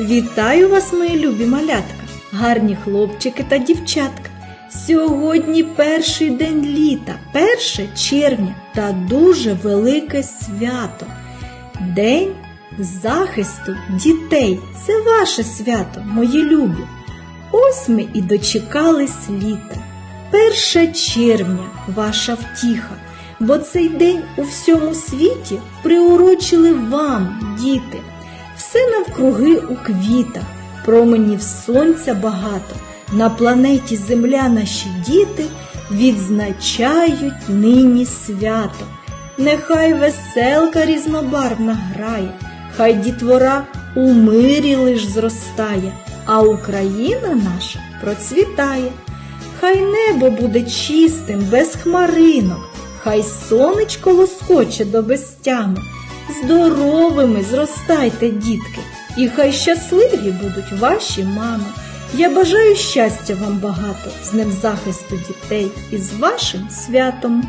Вітаю вас, мої любі малятка, гарні хлопчики та дівчатка. Сьогодні перший день літа, 1 червня та дуже велике свято. День захисту дітей. Це ваше свято, мої любі. Ось ми і дочекались літа. 1 червня ваша втіха, бо цей день у всьому світі приурочили вам, діти. Все навкруги у квітах, променів сонця багато. На планеті Земля наші діти відзначають нині свято. Нехай веселка різнобарвна грає, хай дітвора у мирі лиш зростає, а Україна наша процвітає. Хай небо буде чистим, без хмаринок, хай сонечко лоскоче до безтями. Здоровими зростайте, дітки, і хай щасливі будуть ваші мами. Я бажаю щастя вам багато, з ним захисту дітей і з вашим святом.